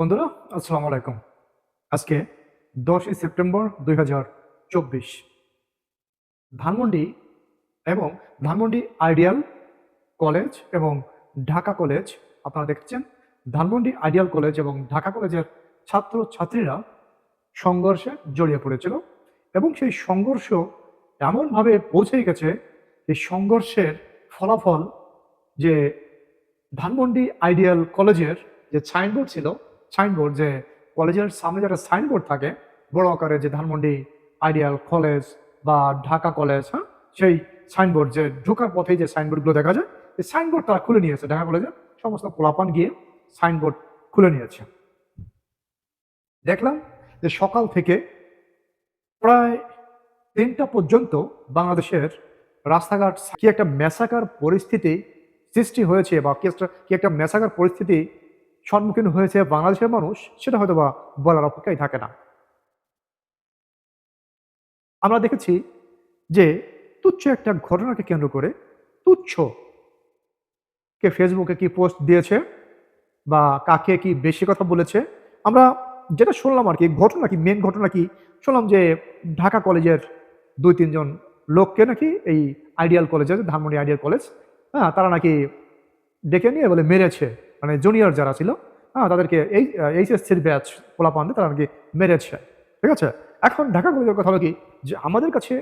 বন্ধুরা, আসসালামু আলাইকুম। আজকে দশই সেপ্টেম্বর দুই হাজার চব্বিশ। ধানমন্ডি এবং ধানমন্ডি আইডিয়াল কলেজ এবং ঢাকা কলেজ, আপনারা দেখছেন, ধানমন্ডি আইডিয়াল কলেজ এবং ঢাকা কলেজের ছাত্র ছাত্রীরা সংঘর্ষে জড়িয়ে পড়েছিল এবং সেই সংঘর্ষ এমনভাবে পৌঁছে গেছে এই সংঘর্ষের ফলাফল যে ধানমন্ডি আইডিয়াল কলেজের যে সাইনবোর্ড ছিল সাইনবোর্ড যে কলেজের সামনে যেটা সাইনবোর্ড থাকে, বড় আকারে যে ধানমন্ডি, আইডিয়াল কলেজ বা ঢাকা কলেজ হ্যাঁ? সেই সাইনবোর্ড যে ঢোকার পথেই যে সাইনবোর্ডগুলো দেখা যায়, এই সাইনবোর্ড তারা খুলে নিয়েছে। ঢাকা কলেজে সমস্ত পোলাপান গিয়ে সাইনবোর্ড খুলে নিয়েছে। দেখলাম যে সকাল থেকে প্রায় তিনটা পর্যন্ত বাংলাদেশের রাস্তাঘাট কি একটা মেসাকার পরিস্থিতি সৃষ্টি হয়েছে বা কি একটা কি একটা মেসাকার পরিস্থিতি সম্মুখীন হয়েছে বাংলাদেশের মানুষ, সেটা হয়তো বা বলার অপেক্ষাই থাকে না। আমরা দেখেছি যে তুচ্ছ একটা ঘটনাকে কেন্দ্র করে তুচ্ছ কে ফেসবুকে কি পোস্ট দিয়েছে বা কাকে কি বেশি কথা বলেছে, আমরা যেটা শুনলাম আর কি, ঘটনা কি মেন ঘটনা কি, শুনলাম যে ঢাকা কলেজের দুই, তিনজন লোককে নাকি এই আইডিয়াল কলেজের ধানমন্ডি আইডিয়াল কলেজ হ্যাঁ তারা নাকি ডেকে নিয়ে বলে মেরেছে। মানে জুনিয়র যারা ছিল হ্যাঁ তাদেরকে এই এইচএসসির ব্যাচ পোলাপান্ডে তারা নাকি মেরেছে। ঠিক আছে? এখন ঢাকা কলেজের কথা হলো কি? যে আমাদের কাছে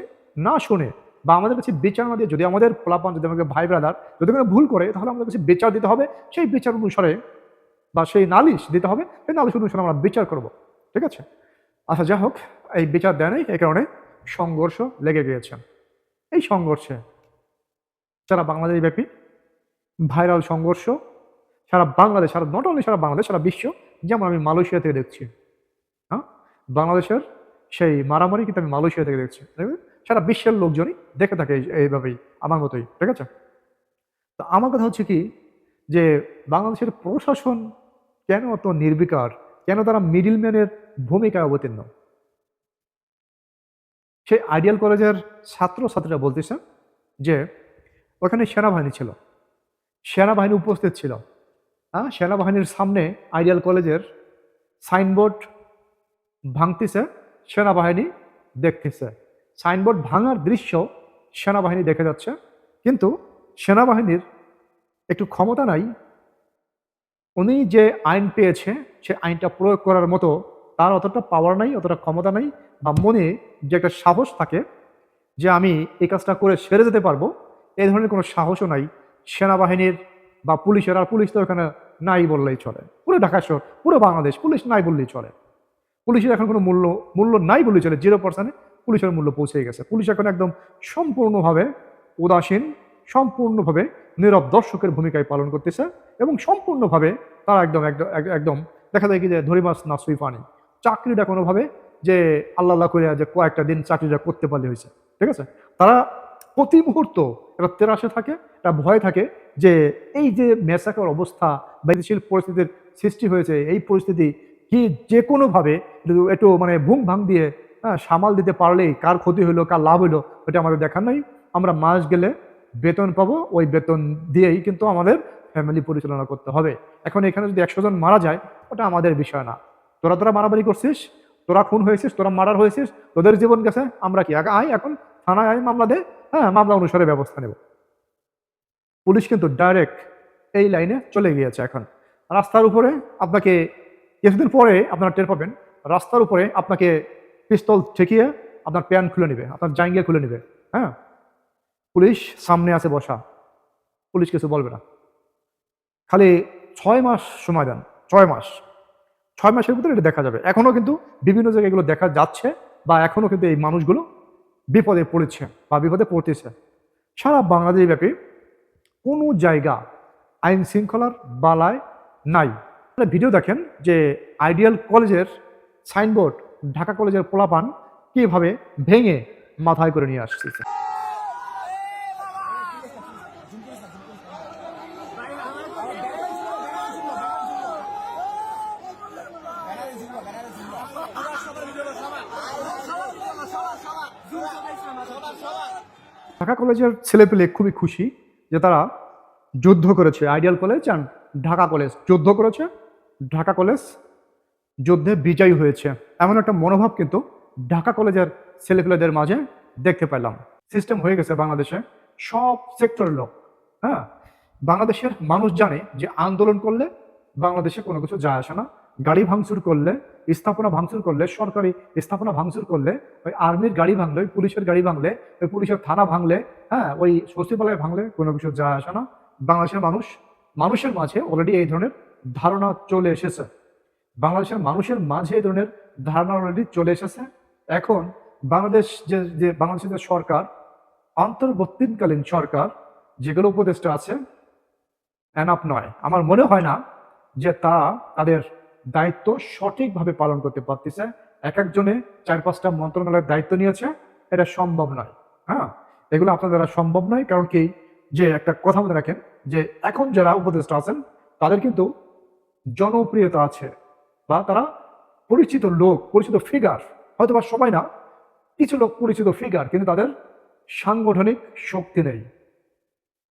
না শুনে বা আমাদের কাছে বিচার না দিয়ে যদি আমাদের পোলাপান যদি আমাদের ভাই ব্রাদার যদি কোনো ভুল করে, তাহলে আমাদের কাছে বিচার দিতে হবে। সেই বিচার অনুসারে বা সেই নালিশ দিতে হবে। সেই নালিশ অনুসারে আমরা বিচার করব। ঠিক আছে? আচ্ছা যাই হোক, এই বিচার দেয় নাই, এই কারণে সংঘর্ষ লেগে গিয়েছে। এই সংঘর্ষে যারা বাংলাদেশ ব্যাপী ভাইরাল সংঘর্ষ সারা বাংলাদেশ, সারা নট অনলি সারা বাংলাদেশ, সারা বিশ্ব যেমন আমি মালয়েশিয়া থেকে দেখছি। হ্যাঁ? বাংলাদেশের সেই মারামারি কিন্তু আমি মালয়েশিয়া থেকে দেখছি? সারা বিশ্বের লোকজনই দেখে থাকে এইভাবেই, আমার মতোই, ঠিক আছে? তো আমার কথা হচ্ছে কি, যে বাংলাদেশের প্রশাসন কেন অত নির্বিকার? কেন তারা মিডিলম্যানের ভূমিকায় অবতীর্ণ? সেই আইডিয়াল কলেজের ছাত্র ছাত্রীরা বলতেছে যে, ওখানে সেনাবাহিনী ছিল। সেনাবাহিনী উপস্থিত ছিল। হ্যাঁ সেনাবাহিনীর সামনে আইডিয়াল কলেজের সাইনবোর্ড ভাঙতেছে, সেনাবাহিনী দেখতেছে। সাইনবোর্ড ভাঙার দৃশ্য সেনাবাহিনী দেখে যাচ্ছে, কিন্তু সেনাবাহিনীর একটু ক্ষমতা নাই। উনি যে আইন পেয়েছে, সে আইনটা প্রয়োগ করার মতো তার অতটা পাওয়ার নাই, অতটা ক্ষমতা নাই, বা মনে যে একটা সাহস থাকে যে আমি এই কাজটা করে সেরে যেতে পারব এই ধরনের কোনো সাহসও নাই। সেনাবাহিনীর বা পুলিশের, আর পুলিশ তো এখানে নাই বললেই চলে। পুরো ঢাকা শহর, পুরো বাংলাদেশ, পুলিশ নাই বললেই চলে। পুলিশের এখন কোনো মূল্য মূল্য নাই বললেই চলে জিরো পার্সেন্টে পুলিশের মূল্য পৌঁছে গেছে। পুলিশ এখন একদম সম্পূর্ণভাবে উদাসীন, সম্পূর্ণভাবে নীরব দর্শকের ভূমিকায় পালন করতেছে এবং সম্পূর্ণভাবে তারা একদম একদম এক- একদম দেখা যায় কি যে ধরি মাছ না সুই পানি চাকরিটা কোনোভাবে যে আল্লাহ আল্লাহ যে কয়েকটা দিন চাকরিটা করতে পারলে হয়েছে। ঠিক আছে? তারা প্রতি মুহূর্ত একটা তেরাসে থাকে, একটা ভয় থাকে যে এই যে মেসাকার অবস্থা বা গতিশীল পরিস্থিতির সৃষ্টি হয়েছে, এই পরিস্থিতি কি যে কোনোভাবে একটু মানে ভুং ভাং দিয়ে হ্যাঁ সামাল দিতে পারলেই কার ক্ষতি হলো, কার লাভ হলো এটা আমাদের দেখার নাই। আমরা মাস গেলে বেতন পাবো, ওই বেতন দিয়েই কিন্তু আমাদের ফ্যামিলি পরিচালনা করতে হবে। এখন এখানে যদি একশো জন মারা যায়, ওটা আমাদের বিষয় না। তোরা তোরা মারামারি করছিস, তোরা খুন হয়েছিস, তোরা মার্ডার হয়েছিস, তোদের জীবন গেছে, আমরা কি আয় এখন, থানায় আয় মামলা দে হ্যাঁ মামলা অনুসারে ব্যবস্থা নেব। পুলিশ কিন্তু ডাইরেক্ট এই লাইনে চলে গিয়েছে এখন। রাস্তার উপরে আপনাকে কিছুদিন পরে আপনারা টের পাবেন, রাস্তার উপরে আপনাকে পিস্তল ঠেকিয়ে আপনার প্যান্ট খুলে নেবে, আপনার জাঙ্গিয়া খুলে নেবে হ্যাঁ? পুলিশ সামনে আছে বসা, পুলিশ কিছু বলবে না। খালি ছয় মাস সময় দেন, ছয় মাস। ছয় মাসের ভিতরে এটা দেখা যাবে। এখনও কিন্তু বিভিন্ন জায়গায় এগুলো দেখা যাচ্ছে বা এখনও কিন্তু এই মানুষগুলো বিপদে পড়েছে বা বিপদে পড়তেছে। সারা বাংলাদেশ ব্যাপী কোনো জায়গা আইন শৃঙ্খলার বালায় নাই। ভিডিও দেখেন যে আইডিয়াল কলেজের সাইনবোর্ড, ঢাকা কলেজের পোলাপান কীভাবে ভেঙে মাথায় করে নিয়ে আসছে। ঢাকা কলেজের ছেলেপেলে খুবই খুশি। যে তারা যুদ্ধ করেছে, ideal college and Dhaka college. যুদ্ধ করেছে, ঢাকা কলেজ যুদ্ধে বিজয়ী হয়েছে। এমন একটা মনোভাব কিন্তু ঢাকা কলেজের ছেলেপেলেদের মাঝে দেখতে পেলাম। সিস্টেম হয়ে গেছে বাংলাদেশে। সব সেক্টরের লোক হ্যাঁ? বাংলাদেশের মানুষ জানে যে আন্দোলন করলে বাংলাদেশে কোনো কিছু যায় আসে না। গাড়ি ভাঙচুর করলে, স্থাপনা ভাঙচুর করলে, সরকারি স্থাপনা ভাঙচুর করলে, ওই আর্মির গাড়ি ভাঙলে, ওই পুলিশের গাড়ি ভাঙলে, ওই পুলিশের থানা ভাঙলে হ্যাঁ ওই সচিবালয় ভাঙলে কোনো কিছু যায় আসে না। বাংলাদেশের মানুষ, মানুষের মাঝে অলরেডি এই ধরনের ধারণা চলে এসেছে। বাংলাদেশের মানুষের মাঝে এই ধরনের ধারণা অলরেডি চলে এসেছে। এখন বাংলাদেশ যে যে, বাংলাদেশের যে সরকার, অন্তর্বর্তীকালীন সরকার, যেগুলো উপদেষ্টা আছে এনাফ নয়। আমার মনে হয় না যে তারা তাদের দায়িত্ব সঠিকভাবে পালন করতে পারতেছে। এক একজনে চার পাঁচটা মন্ত্রণালয়ের দায়িত্ব নিয়েছে, এটা সম্ভব নয়। হ্যাঁ? এগুলো আপনার দ্বারা সম্ভব নয়, কারণ কি? যে একটা কথা মনে রাখেন, যে এখন যারা উপদেষ্টা আছেন, তাদের কিন্তু জনপ্রিয়তা আছে, বা তারা পরিচিত লোক, পরিচিত ফিগার হয়তো বা সবাই না, কিছু লোক পরিচিত ফিগার কিন্তু তাদের সাংগঠনিক শক্তি নেই।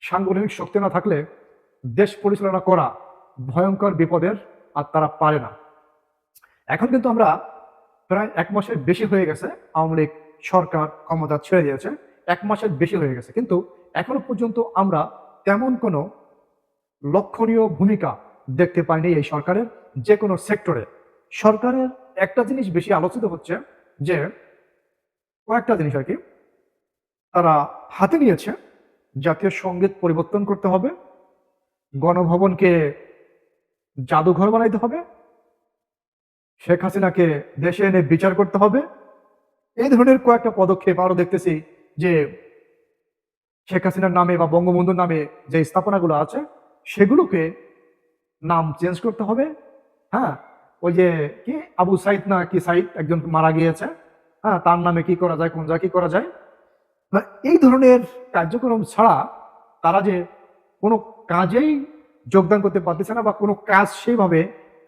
সাংগঠনিক শক্তি না থাকলে দেশ পরিচালনা করা ভয়ঙ্কর বিপদের আর তারা পারে না। এখন কিন্তু আমরা প্রায় এক মাসের বেশি হয়ে গেছে, আওয়ামী লীগ সরকার ক্ষমতা ছেড়ে দিয়েছে, এক মাসের বেশি হয়ে গেছে। কিন্তু এখনও পর্যন্ত আমরা তেমন কোনো লক্ষণীয় ভূমিকা দেখতে পাইনি এই সরকারের যে কোনো সেক্টরে। সরকারের একটা জিনিস বেশি আলোচিত হচ্ছে যে, কয়েকটা জিনিস আর কি তারা হাতে নিয়েছে, জাতীয় সংগীত পরিবর্তন করতে হবে, গণভবনকে জাদুঘর বানাইতে হবে। শেখ হাসিনাকে দেশে এনে বিচার করতে হবে। এই ধরনের কয়েকটা পদক্ষেপ আরও দেখতেছি যে শেখ হাসিনার নামে বা বঙ্গবন্ধুর নামে যে স্থাপনাগুলো আছে, সেগুলোকে নাম চেঞ্জ করতে হবে। হ্যাঁ ওই যে কি, আবু সাইদ না কি সাইদ, একজন মারা গিয়েছে। হ্যাঁ তার নামে কি করা যায়, কোন জায়গায় কি করা যায়? এই ধরনের কার্যক্রম ছাড়া তারা যে কোনো কাজেই যোগদান করতে পারতেছে না বা কোনো কাজ সেভাবে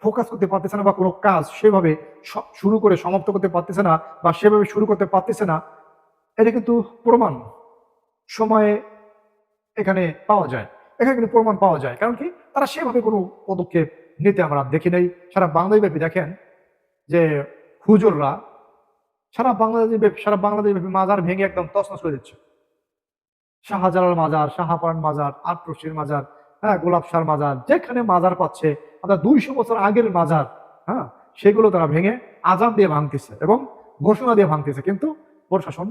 ফোকাস করতে পারতেছে না বা কোনো কাজ সেভাবে শুরু করে সমাপ্ত করতে পারতেছে না বা সেভাবে শুরু করতে পারতেছে না, এটা কিন্তু প্রমাণ সময়ে এখানে পাওয়া যায়। এখানে কিন্তু প্রমাণ পাওয়া যায়। কারণ কি? তারা সেভাবে কোনো পদক্ষেপ নিতে আমরা দেখি নাই। সারা বাংলাদেশ ব্যাপী দেখেন যে হুজুররা সারা বাংলাদেশ সারা বাংলাদেশ মাজার ভেঙে একদম তছনছ করে দিচ্ছে। শাহজালাল মাজার, শাহাপান মাজার, আটরশির মাজার হ্যাঁ গোলাপ সার মাজার, যেখানে মাজার পাচ্ছে অর্থাৎ দুইশো বছর আগের মাজার হ্যাঁ সেগুলো তারা ভেঙে আজান দিয়ে ভাঙতেছে এবং ঘোষণা দিয়ে ভাঙতেছে। কিন্তু প্রশাসন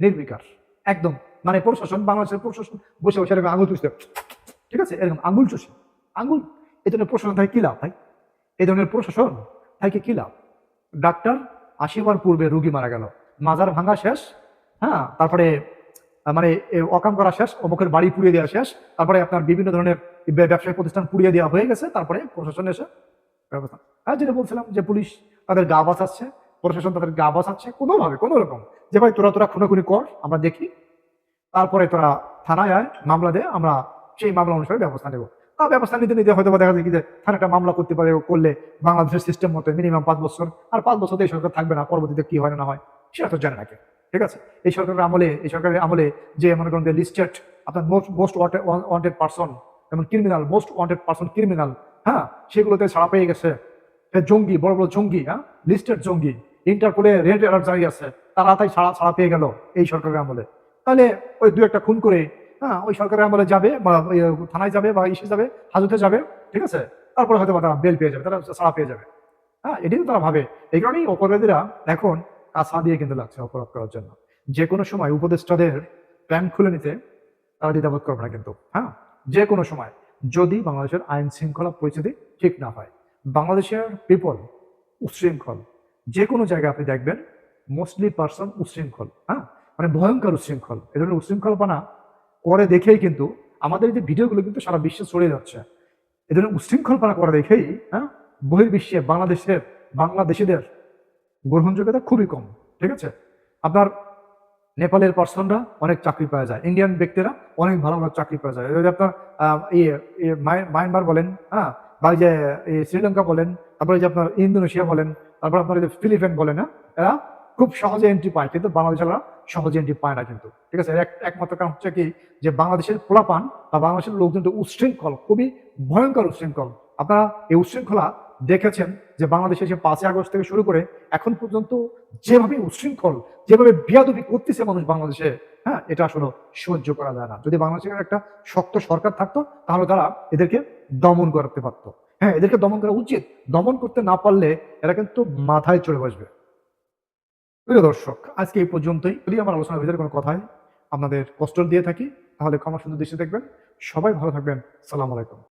নির্বিকার, একদম। মানে প্রশাসন, বাংলাদেশের প্রশাসন বসে বসে এরকম আঙুল চুষতে ঠিক আছে? এরকম আঙুল চুষে। আঙুল, এই ধরনের প্রশাসন থাকে কি লাভ ভাই? এই ধরনের প্রশাসন থাকে কি লাভ? ডাক্তার আসিবার পূর্বে রুগী মারা গেল। মাজার ভাঙা শেষ হ্যাঁ তারপরে মানে অকাম করা শেষ, অমুকের বাড়ি পুড়িয়ে দেওয়া শেষ, তারপরে আপনার বিভিন্ন ধরনের ব্যবসায়িক প্রতিষ্ঠান পুড়িয়ে দেওয়া হয়ে গেছে, তারপরে প্রশাসন এসে ব্যবস্থা। হ্যাঁ যেটা বলছিলাম যে পুলিশ তাদের গা বাঁচাচ্ছে, প্রশাসন তাদের গা বাঁচাচ্ছে, কোনোভাবে কোনো রকম যে ভাই, তোরা তোরা খুনোখুনি কর, আমরা দেখি। তারপরে তোরা থানায় আয়, মামলা দে, আমরা সেই মামলা অনুসারে ব্যবস্থা নেব। তা ব্যবস্থা নিতে নিতে হয়তো দেখা যায় যে থানা একটা মামলা করতে পারে করলে বাংলাদেশের সিস্টেম মতো মিনিমাম পাঁচ বছর, আর পাঁচ বছর এই সরকার থাকবে না, পরবর্তীতে কি হয় না না হয়, সেটা তো জানে নাকি ঠিক আছে? এই সরকারের আমলে, এই সরকারের আমলে যে মনে করেন লিস্টেড আপনার মোস্ট মোস্ট ওয়ান্টেড পার্সন যেমন criminal most wanted person criminal হ্যাঁ? সেগুলোতে ছাড়া পেয়ে গেছে। জঙ্গি, বড় বড় জঙ্গি হ্যাঁ? লিস্টেড জঙ্গি ইন্টারপোলে রেড অ্যালার্ট জারি আছে, তারা তাই ছাড়া ছাড়া পেয়ে গেল এই সরকারের আমলে। তাহলে ওই দু একটা খুন করে হ্যাঁ? ওই সরকারের আমলে যাবে বা থানায় যাবে বা ইসে যাবে, হাজতে যাবে, ঠিক আছে? তারপরে হয়তো তারা বেল পেয়ে যাবে, তারা ছাড়া পেয়ে যাবে। হ্যাঁ? এটাই তারা ভাবে। এই কারণেই অপরাধীরা এখন কাছা দিয়ে কিন্তু লাগছে অপরাধ করার জন্য। যে কোনো সময় উপদেষ্টাদের প্যান্ট খুলে নিতে তারা দ্বিধাবোধ করবে না কিন্তু হ্যাঁ? যে কোনো সময়, যদি বাংলাদেশের আইন শৃঙ্খলা পরিস্থিতি ঠিক না হয়, বাংলাদেশের পিপল উচ্ছৃঙ্খল যে কোনো জায়গায় আপনি দেখবেন মোস্টলি পার্সন উচ্ছৃঙ্খল হ্যাঁ? মানে ভয়ঙ্কর উশৃঙ্খল। এ ধরনের উচ্ছৃঙ্খলপনা করে দেখেই কিন্তু আমাদের যে ভিডিওগুলো কিন্তু সারা বিশ্বে ছড়িয়ে যাচ্ছে। এ ধরনের উচ্ছৃঙ্খলপনা করে দেখেই হ্যাঁ? বহির্বিশ্বে বাংলাদেশের, বাংলাদেশিদের গ্রহণযোগ্যতা খুবই কম, ঠিক আছে? আপনার নেপালের পার্সনরা অনেক চাকরি পাওয়া যায় ইন্ডিয়ান ব্যক্তিরা অনেক ভালো ভালো চাকরি পাওয়া যায়। যদি আপনার ইয়ে ইয়ে মায়ানমার বলেন হ্যাঁ বা যে শ্রীলঙ্কা বলেন, তারপরে যে আপনার ইন্দোনেশিয়া বলেন, তারপর আপনার যে ফিলিপাইন বলেন হ্যাঁ এরা খুব সহজে এন্ট্রি পায়, কিন্তু বাংলাদেশেরা সহজে এন্ট্রি পায় না কিন্তু, ঠিক আছে? এক- একমাত্র কারণ হচ্ছে কি, যে বাংলাদেশের পোলাপান বা বাংলাদেশের লোকজন তো খুবই ভয়ঙ্কর উচ্ছৃঙ্খল আপনারা এই উচ্ছৃঙ্খলা দেখেছেন যে বাংলাদেশে যে পাঁচই আগস্ট থেকে শুরু করে এখন পর্যন্ত যেভাবে উচ্ছৃঙ্খল যেভাবে বিয়াদবি করতেছে মানুষ বাংলাদেশে হ্যাঁ এটা আসলে সহ্য করা যায় না। যদি বাংলাদেশের একটা শক্ত সরকার থাকতো, তাহলে তারা এদেরকে দমন করতে পারতো। হ্যাঁ এদেরকে দমন করা উচিত। দমন করতে না পারলে এরা কিন্তু মাথায় চলে বসবে। প্রিয় দর্শক, আজকে এই পর্যন্তই। যদি আমার আলোচনার ভিতরে কোনো কথায় আপনাদের কষ্ট দিয়ে থাকি, তাহলে ক্ষমা সুন্দর দৃষ্টি দেখবেন। সবাই ভালো থাকবেন। সালাম আলাইকুম।